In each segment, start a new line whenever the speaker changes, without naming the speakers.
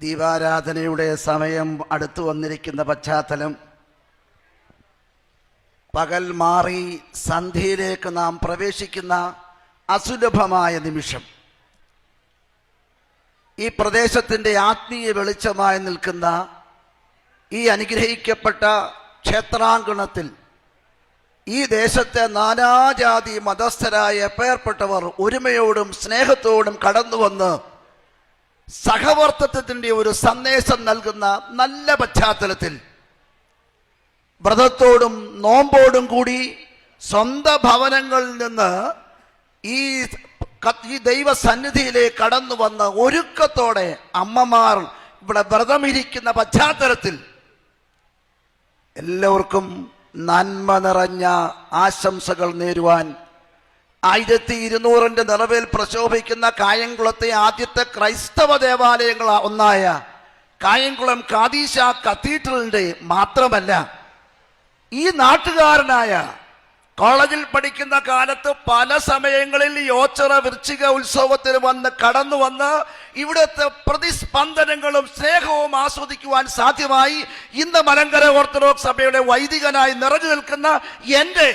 ദീപാരാധനയുടെ സമയം അടുത്തു വന്നിരിക്കുന്ന പശ്ചാത്തലം. പകൽ മാറി സന്ധ്യയിലേക്ക് നാം പ്രവേശിക്കുന്ന അസുലഭമായ നിമിഷം. ഈ പ്രദേശത്തിന്റെ ആത്മീയ വെളിച്ചമായി നിൽക്കുന്ന ഈ അനുഗ്രഹിക്കപ്പെട്ട ക്ഷേത്രാങ്കണത്തിൽ ഈ ദേശത്തെ നാനാജാതി മതസ്ഥരായ പേർപ്പെട്ടവർ ഒരുമയോടും സ്നേഹത്തോടും കടന്നു വന്ന് സഹവർത്തത്വത്തിന്റെ ഒരു സന്ദേശം നൽകുന്ന നല്ല പശ്ചാത്തലത്തിൽ വ്രതത്തോടും നോമ്പോടും കൂടി സ്വന്തം ഭവനങ്ങളിൽ നിന്ന് ഈ ഈ ദൈവസന്നിധിയിലേക്ക് കടന്നു വന്ന ഒരുക്കത്തോടെ അമ്മമാർ ഇവിടെ വ്രതമിരിക്കുന്ന പശ്ചാത്തലത്തിൽ എല്ലാവർക്കും നന്മ നിറഞ്ഞ ആശംസകൾ നേരുവാൻ ആയിരത്തി ഇരുന്നൂറിന്റെ നിറവിൽ പ്രശോഭിക്കുന്ന കായംകുളത്തെ ആദ്യത്തെ ക്രൈസ്തവ ദേവാലയങ്ങൾ ഒന്നായ കായംകുളം കാതീശ കത്തീഡ്രലിന്റെ മാത്രമല്ല. ഈ നാട്ടുകാരനായ കോളേജിൽ പഠിക്കുന്ന കാലത്ത് പല സമയങ്ങളിൽ യോച്ചറ വൃശ്ചിക ഉത്സവത്തിന് വന്ന് കടന്നു വന്ന് ഇവിടുത്തെ പ്രതിസ്പന്ദനങ്ങളും സ്നേഹവും ആസ്വദിക്കുവാൻ സാധ്യമായി. ഇന്ന് മലങ്കര ഓർത്തഡോക്സ് സഭയുടെ വൈദികനായി നിറഞ്ഞു നിൽക്കുന്ന എന്റെ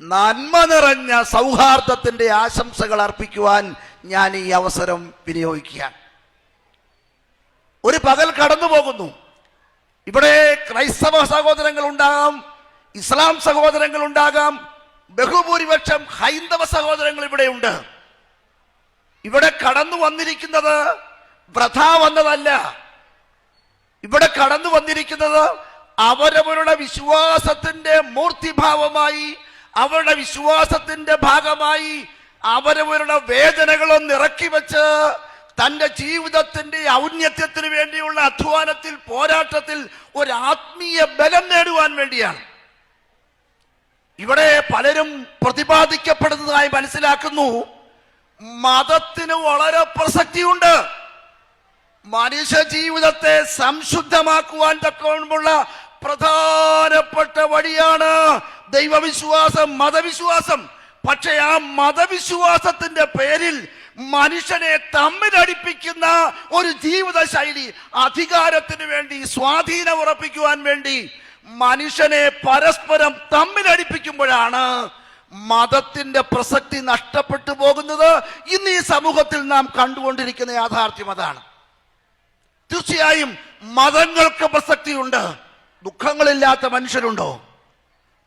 നന്മ നിറഞ്ഞ സൗഹാർദ്ദത്തിന്റെ ആശംസകൾ അർപ്പിക്കുവാൻ ഞാൻ ഈ അവസരം വിനിയോഗിക്കുകയാണ്. ഒരു പകൽ കടന്നു പോകുന്നു ഇവിടെ ക്രൈസ്തവ സഹോദരങ്ങൾ ഉണ്ടാകാം ഇസ്ലാം സഹോദരങ്ങൾ ഉണ്ടാകാം ബഹുഭൂരിപക്ഷം ഹൈന്ദവ സഹോദരങ്ങൾ ഇവിടെയുണ്ട്. ഇവിടെ കടന്നു വന്നിരിക്കുന്നത് വ്രഥ വന്നതല്ല. ഇവിടെ കടന്നു വന്നിരിക്കുന്നത് അവരവരുടെ വിശ്വാസത്തിന്റെ മൂർത്തിഭാവമായി അവരുടെ വിശ്വാസത്തിന്റെ ഭാഗമായി അവരവരുടെ വേദനകളും നിറക്കി വെച്ച് തന്റെ ജീവിതത്തിന്റെ ഔന്നത്യത്തിന് വേണ്ടിയുള്ള അധ്വാനത്തിൽ പോരാട്ടത്തിൽ ഒരു ആത്മീയ ബലം നേടുവാൻ വേണ്ടിയാണ്. ഇവിടെ പലരും പ്രതിപാദിക്കപ്പെടുന്നതായി മനസ്സിലാക്കുന്നു. മതത്തിന് വളരെ പ്രസക്തിയുണ്ട്. മനുഷ്യ ജീവിതത്തെ സംശുദ്ധമാക്കുവാൻ തക്കമുള്ള പ്രധാനപ്പെട്ട വഴിയാണ് ദൈവവിശ്വാസം മതവിശ്വാസം. പക്ഷെ ആ മതവിശ്വാസത്തിന്റെ പേരിൽ മനുഷ്യനെ തമ്മിലടിപ്പിക്കുന്ന ഒരു ജീവിത ശൈലി അധികാരത്തിന് വേണ്ടി സ്വാധീനം ഉറപ്പിക്കുവാൻ വേണ്ടി മനുഷ്യനെ പരസ്പരം തമ്മിലടിപ്പിക്കുമ്പോഴാണ് മതത്തിന്റെ പ്രസക്തി നഷ്ടപ്പെട്ടു പോകുന്നത്. ഇന്ന് ഈ സമൂഹത്തിൽ നാം കണ്ടുകൊണ്ടിരിക്കുന്ന യാഥാർത്ഥ്യം അതാണ്. തീർച്ചയായും മതങ്ങൾക്ക് പ്രസക്തിയുണ്ട്. ദുഃഖങ്ങളില്ലാത്ത മനുഷ്യരുണ്ടോ?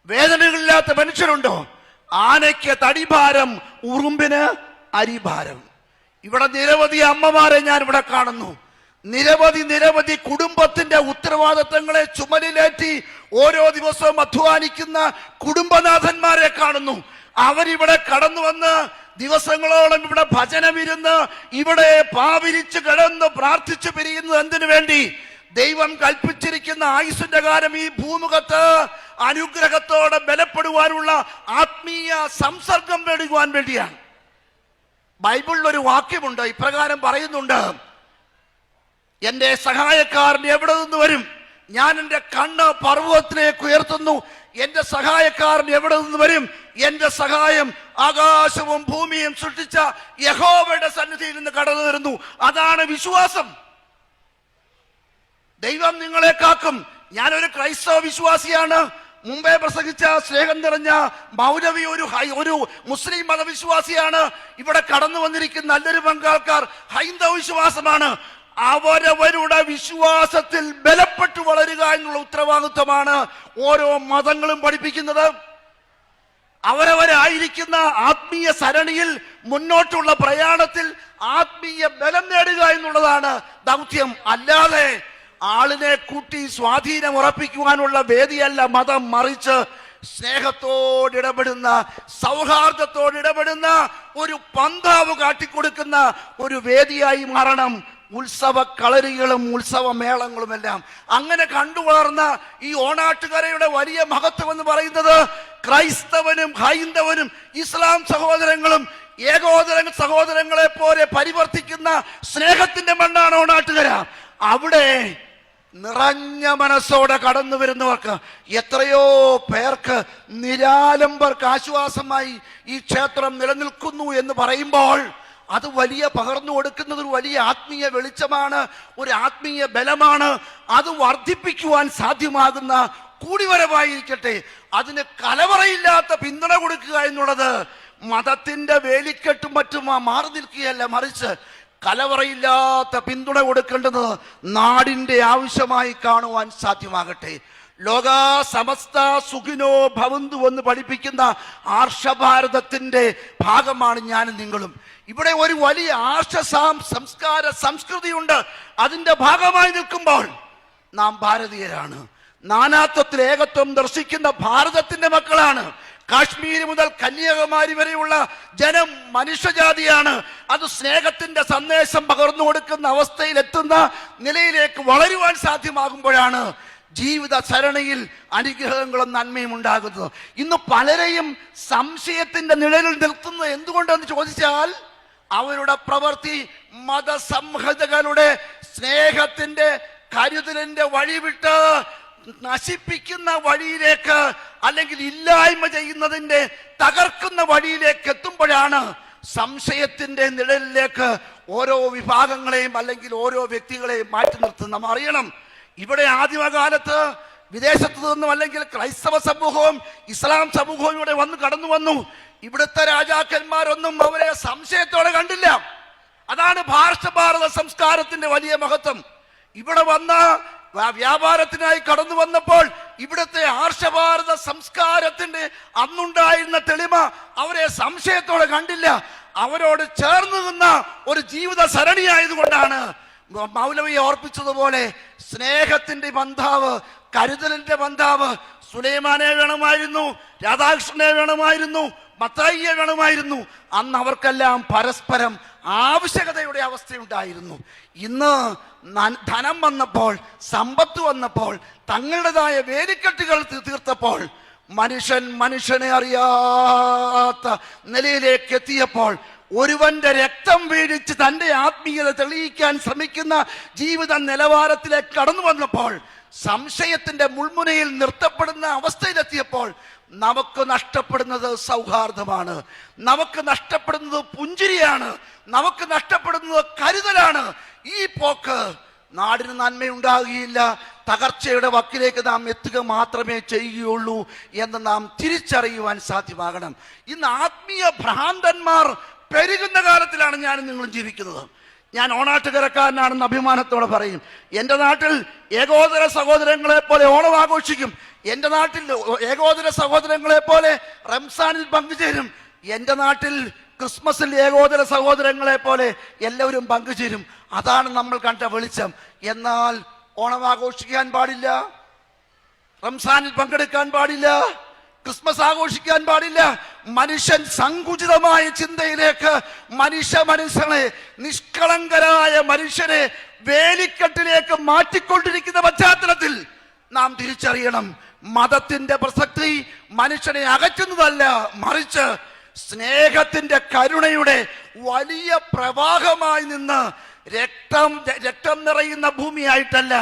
വേദനകളില്ലാത്ത മനുഷ്യരുണ്ടോ? ആനയ്ക്ക് തടിഭാരം ഉറുമ്പിന് അരിഭാരം. ഇവിടെ നിരവധി അമ്മമാരെ ഞാൻ ഇവിടെ കാണുന്നു. നിരവധി നിരവധി കുടുംബത്തിന്റെ ഉത്തരവാദിത്തങ്ങളെ ചുമലിലേറ്റി ഓരോ ദിവസവും അധ്വാനിക്കുന്ന കുടുംബനാഥന്മാരെ കാണുന്നു. അവരിവിടെ കടന്നു വന്ന് ദിവസങ്ങളോളം ഇവിടെ ഭജനമിരുന്ന് ഇവിടെ പാവിരിച്ച് കിടന്ന് പ്രാർത്ഥിച്ചു പിരിയുന്നത് എന്തിനു വേണ്ടി? ദൈവം കൽപ്പിച്ചിരിക്കുന്ന ആയുസിന്റെ കാലം ഈ ഭൂമുഖത്ത് അനുഗ്രഹത്തോടെ ബലപ്പെടുവാനുള്ള ആത്മീയ സംസർഗം നേടുവാൻ വേണ്ടിയാണ്. ബൈബിളിൽ ഒരു വാക്യമുണ്ട് ഇപ്രകാരം പറയുന്നുണ്ട് എന്റെ സഹായക്കാരൻ എവിടെ നിന്ന് വരും? ഞാൻ എന്റെ കണ്ണ് പർവതത്തിലേക്ക് ഉയർത്തുന്നു. എന്റെ സഹായക്കാരൻ എവിടെ നിന്ന് വരും? എന്റെ സഹായം ആകാശവും ഭൂമിയും സൃഷ്ടിച്ച യഹോവയുടെ സന്നിധിയിൽ നിന്ന് കടന്നു വരുന്നു അതാണ് വിശ്വാസം. ദൈവം നിങ്ങളെ കാക്കും. ഞാനൊരു ക്രൈസ്തവ വിശ്വാസിയാണ്. മുമ്പേ പ്രസംഗിച്ച സ്നേഹം നിറഞ്ഞ മൗലവി ഒരു ഹൈ- ഒരു മുസ്ലിം മതവിശ്വാസിയാണ്. ഇവിടെ കടന്നു വന്നിരിക്കുന്ന നല്ലൊരു പങ്കാൾക്കാർ ഹൈന്ദവ വിശ്വാസമാണ്. അവരവരുടെ വിശ്വാസത്തിൽ ബലപ്പെട്ടു വളരുക എന്നുള്ള ഉത്തരവാദിത്വമാണ് ഓരോ മതങ്ങളും പഠിപ്പിക്കുന്നത്. അവരവരായിരിക്കുന്ന ആത്മീയ സരണിയിൽ മുന്നോട്ടുള്ള പ്രയാണത്തിൽ ആത്മീയ ബലം നേടുക എന്നുള്ളതാണ് ദൗത്യം. അല്ലാതെ ആളിനെ കൂട്ടി സ്വാധീനം ഉറപ്പിക്കുവാനുള്ള വേദിയല്ല മതം മറിച്ച് സ്നേഹത്തോട് ഇടപെടുന്ന സൗഹാർദ്ദത്തോട് ഇടപെടുന്ന ഒരു പന്താവ് കാട്ടിക്കൊടുക്കുന്ന ഒരു വേദിയായി മാറണം. ഉത്സവ കളരികളും ഉത്സവ മേളങ്ങളും എല്ലാം അങ്ങനെ കണ്ടു വളർന്ന ഈ ഓണാട്ടുകരയുടെ വലിയ മഹത്വം എന്ന് പറയുന്നത് ക്രൈസ്തവനും ഹൈന്ദവനും ഇസ്ലാം സഹോദരങ്ങളും ഏകോദര സഹോദരങ്ങളെ പോലെ പരിവർത്തിക്കുന്ന സ്നേഹത്തിന്റെ മണ്ണാണ് ഓണാട്ടുകര. അവിടെ നിറഞ്ഞ മനസ്സോടെ കടന്നു വരുന്നവർക്ക് എത്രയോ പേർക്ക് നിരാലംബർക്ക് ആശ്വാസമായി ഈ ക്ഷേത്രം നിലനിൽക്കുന്നു എന്ന് പറയുമ്പോൾ അത് വലിയ പകർന്നു കൊടുക്കുന്നത് ഒരു വലിയ ആത്മീയ വെളിച്ചമാണ് ഒരു ആത്മീയ ബലമാണ്. അത് വർദ്ധിപ്പിക്കുവാൻ സാധ്യമാകുന്ന കൂടിവരവായിരിക്കട്ടെ. അതിന് കലവറയില്ലാത്ത പിന്തുണ കൊടുക്കുക എന്നുള്ളത് മതത്തിന്റെ വേലിക്കെട്ടും മറ്റും മാറി നിൽക്കുകയല്ല മറിച്ച് കലവറയില്ലാത്ത പിന്തുണ കൊടുക്കേണ്ടത് നാടിന്റെ ആവശ്യമായി കാണുവാൻ സാധ്യമാകട്ടെ. ലോക സമസ്ത സുഖിനോ ഭവന്തു എന്ന് പഠിപ്പിക്കുന്ന ആർഷഭാരതത്തിന്റെ ഭാഗമാണ് ഞാനും നിങ്ങളും. ഇവിടെ ഒരു വലിയ ആർഷ സംസ്കാര സംസ്കൃതിയുണ്ട്. അതിന്റെ ഭാഗമായി നിൽക്കുമ്പോൾ നാം ഭാരതീയരാണ്. നാനാത്വത്തിൽ ഏകത്വം ദർശിക്കുന്ന ഭാരതത്തിന്റെ മക്കളാണ്. കാശ്മീർ മുതൽ കന്യാകുമാരി വരെയുള്ള ജനം മനുഷ്യജാതിയാണ്. അത് സ്നേഹത്തിന്റെ സന്ദേശം പകർന്നു കൊടുക്കുന്ന അവസ്ഥയിൽ എത്തുന്ന നിലയിലേക്ക് വളരുവാൻ സാധ്യമാകുമ്പോഴാണ് ജീവിത സരണിയിൽ അനുഗ്രഹങ്ങളും നന്മയും ഉണ്ടാകുന്നത്. ഇന്ന് പലരെയും സംശയത്തിന്റെ നിഴലിൽ നിർത്തുന്നത് എന്തുകൊണ്ടെന്ന് ചോദിച്ചാൽ അവരുടെ പ്രവൃത്തി മതസംഹിതകളുടെ സ്നേഹത്തിന്റെ കരുതലിന്റെ വഴിവിട്ട് നശിപ്പിക്കുന്ന വഴിയിലേക്ക് അല്ലെങ്കിൽ ഇല്ലായ്മ ചെയ്യുന്നതിന്റെ തകർക്കുന്ന വഴിയിലേക്ക് എത്തുമ്പോഴാണ് സംശയത്തിന്റെ നിഴലിലേക്ക് ഓരോ വിഭാഗങ്ങളെയും അല്ലെങ്കിൽ ഓരോ വ്യക്തികളെയും മാറ്റി നിർത്തുന്നത്. നാം അറിയണം ഇവിടെ ആദിമകാലത്ത് വിദേശത്ത് നിന്നും അല്ലെങ്കിൽ ക്രൈസ്തവ സമൂഹവും ഇസ്ലാം സമൂഹവും ഇവിടെ വന്ന് കടന്നു വന്നു. ഇവിടുത്തെ രാജാക്കന്മാരൊന്നും അവരെ സംശയത്തോടെ കണ്ടില്ല. അതാണ് ഭാരത ഭാരത സംസ്കാരത്തിന്റെ വലിയ മഹത്വം. ഇവിടെ വന്ന വ്യാപാരത്തിനായി കടന്നു വന്നപ്പോൾ ഇവിടുത്തെ ആർഷഭാരത സംസ്കാരത്തിന്റെ അന്നുണ്ടായിരുന്ന തെളിമ അവരെ സംശയത്തോടെ കണ്ടില്ല. അവരോട് ചേർന്ന് നിന്ന ഒരു ജീവിത സരണിയായതുകൊണ്ടാണ് മൗലവിയെ ഓർപ്പിച്ചതുപോലെ സ്നേഹത്തിന്റെ ബന്ധാവ് കരുതലിന്റെ ബന്ധാവ് സുലൈമാനെ വേണമായിരുന്നു രാധാകൃഷ്ണനെ വേണമായിരുന്നു മത്തായിയെ വേണമായിരുന്നു. അന്ന് അവർക്കെല്ലാം പരസ്പരം ആവശ്യകതയുടെ അവസ്ഥയുണ്ടായിരുന്നു. ഇന്ന് ധനം വന്നപ്പോൾ സമ്പത്ത് വന്നപ്പോൾ തങ്ങളുടേതായ വേലിക്കെട്ടുകൾ തീർത്തപ്പോൾ മനുഷ്യൻ മനുഷ്യനെ അറിയാത്ത നിലയിലേക്ക് എത്തിയപ്പോൾ ഒരുവന്റെ രക്തം വീഴിച്ച് തന്റെ ആത്മീയത തെളിയിക്കാൻ ശ്രമിക്കുന്ന ജീവിത നിലവാരത്തിലേക്ക് കടന്നു വന്നപ്പോൾ സംശയത്തിന്റെ മുൾമുനയിൽ നിർത്തപ്പെടുന്ന അവസ്ഥയിലെത്തിയപ്പോൾ നമുക്ക് നഷ്ടപ്പെടുന്നത് സൗഹാർദ്ദമാണ്. നമുക്ക് നഷ്ടപ്പെടുന്നത് പുഞ്ചിരിയാണ്. നമുക്ക് നഷ്ടപ്പെടുന്നത് കരുതലാണ്. ഈ പോക്ക് നാടിന് നന്മയുണ്ടാകുകയില്ല. തകർച്ചയുടെ വക്കിലേക്ക് നാം എത്തുക മാത്രമേ ചെയ്യുകയുള്ളൂ എന്ന് നാം തിരിച്ചറിയുവാൻ സാധ്യമാകണം. ഇന്ന് ആത്മീയ ഭ്രാന്തന്മാർ പെരുകുന്ന കാലത്തിലാണ് ഞാൻ നിങ്ങളും ജീവിക്കുന്നത്. ഞാൻ ഓണാട്ടുകരക്കാരനാണെന്ന് അഭിമാനത്തോടെ പറയും. എന്റെ നാട്ടിൽ ഏകോദര സഹോദരങ്ങളെ പോലെ ഓണം ആഘോഷിക്കും. എന്റെ നാട്ടിൽ ഏകോദര സഹോദരങ്ങളെ പോലെ റംസാനിൽ പങ്കുചേരും. എന്റെ നാട്ടിൽ ക്രിസ്മസിൽ ഏകോദര സഹോദരങ്ങളെ പോലെ എല്ലാവരും പങ്കുചേരും. അതാണ് നമ്മൾ കണ്ട വെളിച്ചം. എന്നാൽ ഓണം ആഘോഷിക്കാൻ പാടില്ല. റംസാനിൽ പങ്കെടുക്കാൻ പാടില്ല. ക്രിസ്മസ് ആഘോഷിക്കാൻ പാടില്ല. മനുഷ്യൻ സങ്കുചിതമായ ചിന്തയിലേക്ക് മനുഷ്യ മനുഷ്യനെ നിഷ്കളങ്കരായ മനുഷ്യനെ വേലിക്കെട്ടിലേക്ക് മാറ്റിക്കൊണ്ടിരിക്കുന്ന പശ്ചാത്തലത്തിൽ നാം തിരിച്ചറിയണം. മതത്തിന്റെ പ്രസക്തി മനുഷ്യനെ അകറ്റുന്നതല്ല മറിച്ച് സ്നേഹത്തിന്റെ കരുണയുടെ വലിയ പ്രവാഹമായി നിന്ന് രക്തം രക്തം നിറയുന്ന ഭൂമിയായിട്ടല്ല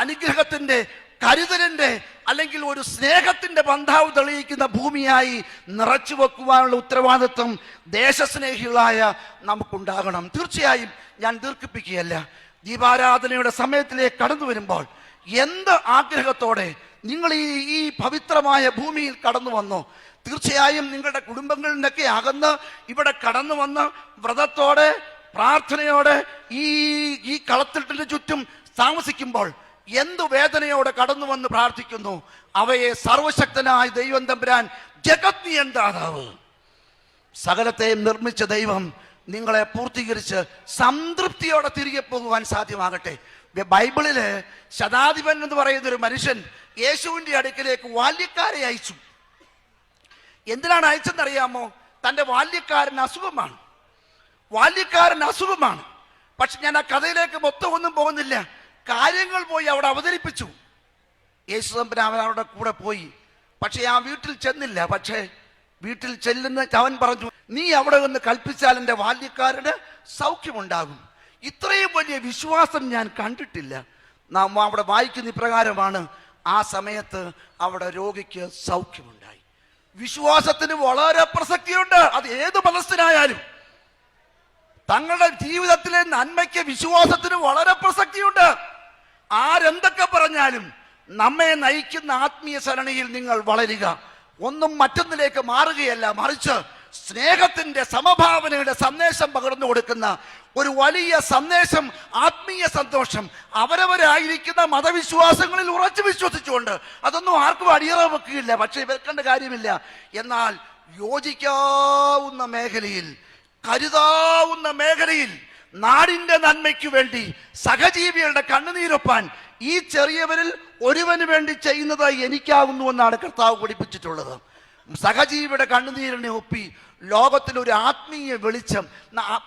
അനുഗ്രഹത്തിന്റെ കരുതലിന്റെ അല്ലെങ്കിൽ ഒരു സ്നേഹത്തിന്റെ ബന്ധാവ് തെളിയിക്കുന്ന ഭൂമിയായി നിറച്ചു വെക്കുവാനുള്ള ഉത്തരവാദിത്വം ദേശസ്നേഹികളായ നമുക്കുണ്ടാകണം. തീർച്ചയായും ഞാൻ ദീർഘിപ്പിക്കുകയല്ല. ദീപാരാധനയുടെ സമയത്തിലേക്ക് കടന്നു വരുമ്പോൾ എന്ത് ആഗ്രഹത്തോടെ നിങ്ങൾ ഈ ഈ പവിത്രമായ ഭൂമിയിൽ കടന്നു വന്നോ? തീർച്ചയായും നിങ്ങളുടെ കുടുംബങ്ങളിൽ നിന്നൊക്കെ അകന്ന് ഇവിടെ കടന്നു വന്ന് വ്രതത്തോടെ പ്രാർത്ഥനയോടെ ഈ ഈ കളത്തിട്ടിന് ചുറ്റും താമസിക്കുമ്പോൾ എന്തു വേദനയോടെ കടന്നു വന്ന് പ്രാർത്ഥിക്കുന്നു? അവയെ സർവശക്തനായ ദൈവം തമ്പുരാൻ ജഗത് നിയന്താതാവ് സകലത്തെയും നിർമ്മിച്ച ദൈവം നിങ്ങളെ പൂർത്തീകരിച്ച് സംതൃപ്തിയോടെ തിരികെ പോകുവാൻ സാധ്യമാകട്ടെ. ബൈബിളിൽ ശതാധിപൻ എന്ന് പറയുന്ന ഒരു മനുഷ്യൻ യേശുവിന്റെ അടുക്കിലേക്ക് ബാല്യക്കാരെ അയച്ചു. എന്തിനാണ് അയച്ചെന്നറിയാമോ? തന്റെ ബാല്യക്കാരൻ അസുഖമാണ്. ബാല്യക്കാരൻ അസുഖമാണ്. പക്ഷെ ഞാൻ ആ കഥയിലേക്ക് മൊത്തം ഒന്നും പോകുന്നില്ല. കാര്യങ്ങൾ പോയി അവിടെ അവതരിപ്പിച്ചു. യേശു തമ്പുരാൻ അവരുടെ കൂടെ പോയി. പക്ഷെ ആ വീട്ടിൽ ചെന്നില്ല. പക്ഷേ വീട്ടിൽ ചെല്ലുന്ന അവൻ പറഞ്ഞു നീ അവിടെ നിന്ന് കൽപ്പിച്ചാൽ എന്റെ ബാല്യക്കാരന് സൗഖ്യമുണ്ടാകും. ഇത്രയും വലിയ വിശ്വാസം ഞാൻ കണ്ടിട്ടില്ല. നാം അവിടെ വായിക്കുന്ന ഇപ്രകാരമാണ് ആ സമയത്ത് അവിടെ രോഗിക്ക് സൗഖ്യമുണ്ടായി. വിശ്വാസത്തിന് വളരെ പ്രസക്തിയുണ്ട്. അത് ഏത് മതസ്ഥനായാലും. തങ്ങളുടെ ജീവിതത്തിലെ നന്മയ്ക്ക് വിശ്വാസത്തിന് വളരെ പ്രസക്തിയുണ്ട്. ആരെന്തൊക്കെ പറഞ്ഞാലും നമ്മെ നയിക്കുന്ന ആത്മീയ സരണിയിൽ നിങ്ങൾ വളരുക. ഒന്നും മറ്റൊന്നിലേക്ക് മാറുകയല്ല മറിച്ച് സ്നേഹത്തിന്റെ സമഭാവനയുടെ സന്ദേശം പകർന്നു കൊടുക്കുന്ന ഒരു വലിയ സന്ദേശം ആത്മീയ സന്തോഷം അവരവരായിരിക്കുന്ന മതവിശ്വാസങ്ങളിൽ ഉറച്ചു വിശ്വസിച്ചുകൊണ്ട് അതൊന്നും ആർക്കും അടിയറ വെക്കുകയില്ല പക്ഷെ വെക്കേണ്ട കാര്യമില്ല. എന്നാൽ യോജിക്കാവുന്ന മേഖലയിൽ കരുതാവുന്ന മേഖലയിൽ നാടിന്റെ നന്മയ്ക്കു വേണ്ടി സഹജീവികളുടെ കണ്ണുനീരൊപ്പാൻ ഈ ചെറിയവരിൽ ഒരുവന് വേണ്ടി ചെയ്യുന്നത് എനിക്കാവുന്നു എന്നാണ് കർത്താവ് പഠിപ്പിച്ചിട്ടുള്ളത്. സഹജീവിയുടെ കണ്ണുനീരിനെ ഒപ്പി ലോകത്തിൽ ഒരു ആത്മീയ വെളിച്ചം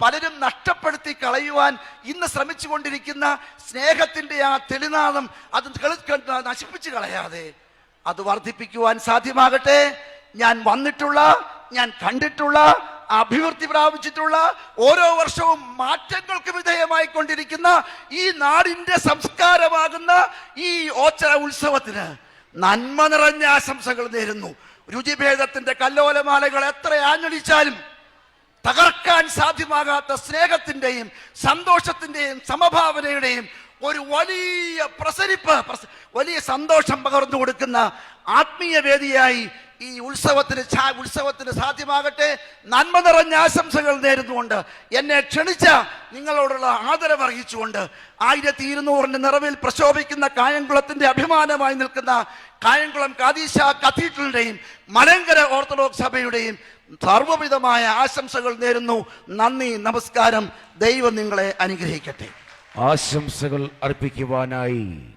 പലരും നഷ്ടപ്പെടുത്തി കളയുവാൻ ഇന്ന് ശ്രമിച്ചുകൊണ്ടിരിക്കുന്ന സ്നേഹത്തിന്റെ ആ തെളിനാദം അത് നശിപ്പിച്ചു കളയാതെ അത് വർദ്ധിപ്പിക്കുവാൻ സാധ്യമാകട്ടെ. ഞാൻ വന്നിട്ടുള്ള ഞാൻ കണ്ടിട്ടുള്ള അഭിവൃദ്ധി പ്രാപിച്ചിട്ടുള്ള ഓരോ വർഷവും മാറ്റങ്ങൾക്ക് വിധേയമായി കൊണ്ടിരിക്കുന്ന ഈ നാടിന്റെ സംസ്കാരമാകുന്ന ഈ ഓച്ചറ ഉത്സവത്തിന് നന്മ നിറഞ്ഞ ആശംസകൾ നേരുന്നു. രുചിഭേദത്തിന്റെ കല്ലോലമാലകൾ എത്ര ആഞ്ഞടിച്ചാലും തകർക്കാൻ സാധ്യമാകാത്ത സ്നേഹത്തിന്റെയും സന്തോഷത്തിന്റെയും സമഭാവനയുടെയും ഒരു വലിയ പ്രസരിപ്പ് വലിയ സന്തോഷം പകർന്നു കൊടുക്കുന്ന ആത്മീയ വേദിയായി ഈ ഉത്സവത്തിന് ഉത്സവത്തിന് സാധ്യമാകട്ടെ. നന്മ നിറഞ്ഞ ആശംസകൾ നേരുന്നുകൊണ്ട് എന്നെ ക്ഷണിച്ച നിങ്ങളോടുള്ള ആദരവ് അറിയിച്ചുകൊണ്ട് ആയിരത്തി ഇരുന്നൂറിന്റെ നിറവിൽ പ്രശോഭിക്കുന്ന കായംകുളത്തിന്റെ അഭിമാനമായി നിൽക്കുന്ന കായംകുളം കാതീശ കത്തീഡ്രലിന്റെയും മലങ്കര ഓർത്തഡോക്സ് സഭയുടെയും സർവവിധമായ ആശംസകൾ നേരുന്നു. നന്ദി നമസ്കാരം. ദൈവം നിങ്ങളെ അനുഗ്രഹിക്കട്ടെ.
ആശംസകൾ അർപ്പിക്കുവാനായി.